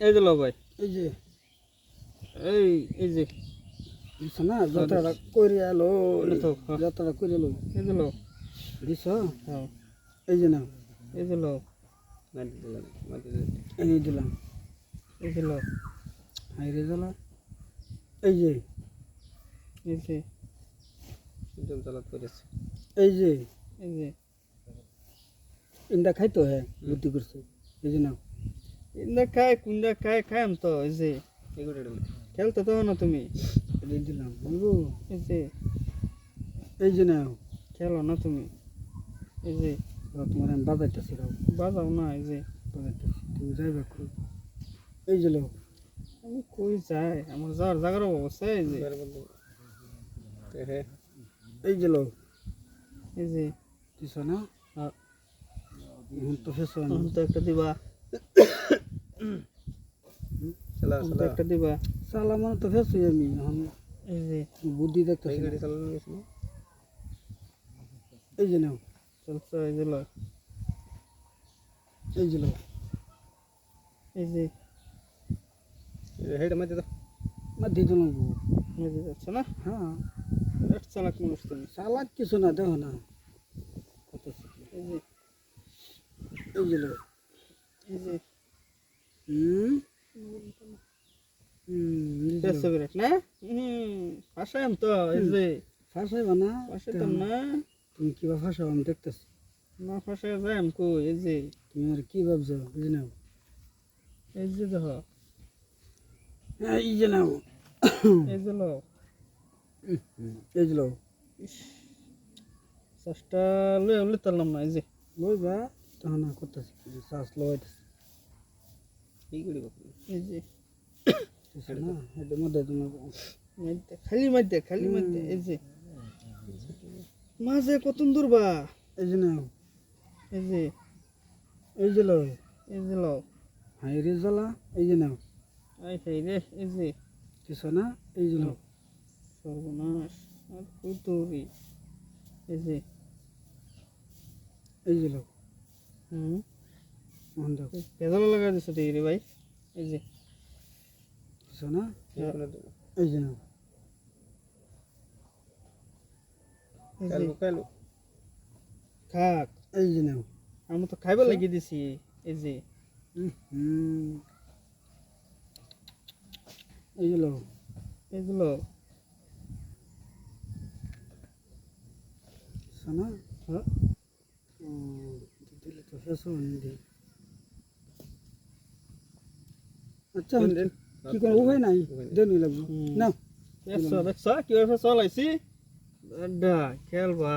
এই যে লো ভাই। এই যে। এই এই যে। দিছ না? যতটা করে এলো তো, হ্যাঁ। করে এলো। এই যে লো। দিছ হ্যাঁ। এই যে না এই যে লো। এই যে দিলাম। এই যে লো। হাই রে জ্বালা। এই যে। এই যে। এই যে। এই যে। ইন্দা খাইতো হ্যাঁ বুদ্ধি করছে। এই যে না ইন্দা খায় কুন্দা খায় খায়াম তো এই যে খেলতে তো না তুমি। দিলাম বলব এই যে এই যে না খেলো না তুমি। এই যে তোমার আমি বাজাইতেছি বাজাও না এই যে। বাজাইতেছি তুমি যাইবে এই যে লো আমি কই যাই? আমার যাওয়ার জায়গার অবস্থা এই যে। এই যে লো এই যে। দিছ না। এখন তো এখন তো একটা দিবা। এখন তো একটা দিবা। চালা মানে তো ফেস আমি এখন এই যে বুদ্ধি দেখতেছি এই যে নাও। চলছে এই যে লয়। এই যে লো এই যে মা দিয়ে দিলাম গো। মেজে যাচ্ছে না? হ্যাঁ। এক চালাক মানুষ তুমি। চালাক কিছু না দেখো না। এই যে এই যে। লো এই যে হুম হুম এই যে। লো। দেড়শো বিরাট না হুম ফাঁসাইম তো এই যে ফাঁসাইবা না ফাঁসাইতাম না তুমি কিবা ফাঁসাও আমি দেখতেছি না ফাঁসাই যাইম কো এই যে তুমি আর কি ভাবছ এই নাও এই যে দেখ এই যে নাও এই যে লো এই যে লো চাষটা লই লই না এই যে লইবা তখন করতেছি শ্বাস লইতেছি এই যে। না খালি মাইতে খালি মাইতে এই যে। মাঝে কত দূর বা? এই যে নাও। এই যে। এই যে লো এই যে লো হাই রে জ্বালা এই যে নাও। আই খাই রে এই যে। কিছু না এই যে লো সর্বনাশ আর কুতুরি এই যে। এই যে লো হুম। দেখো পেদালা লাগা দিছে ঠিক রে ভাই। এই যে। না? এই যে নাও খাক। এই যে নাও আমি তো খাইবার লাগিয়ে দিছি। এই যে। হুম। এই যে এগুলো কিছু হ্যাঁ। দিলে তো শেষ হয়নি। আচ্ছা কি কোনো উপায় নাই দেনি লাগবে। না দেখছ দেখছ কীভাবে চলাইছি খেলবা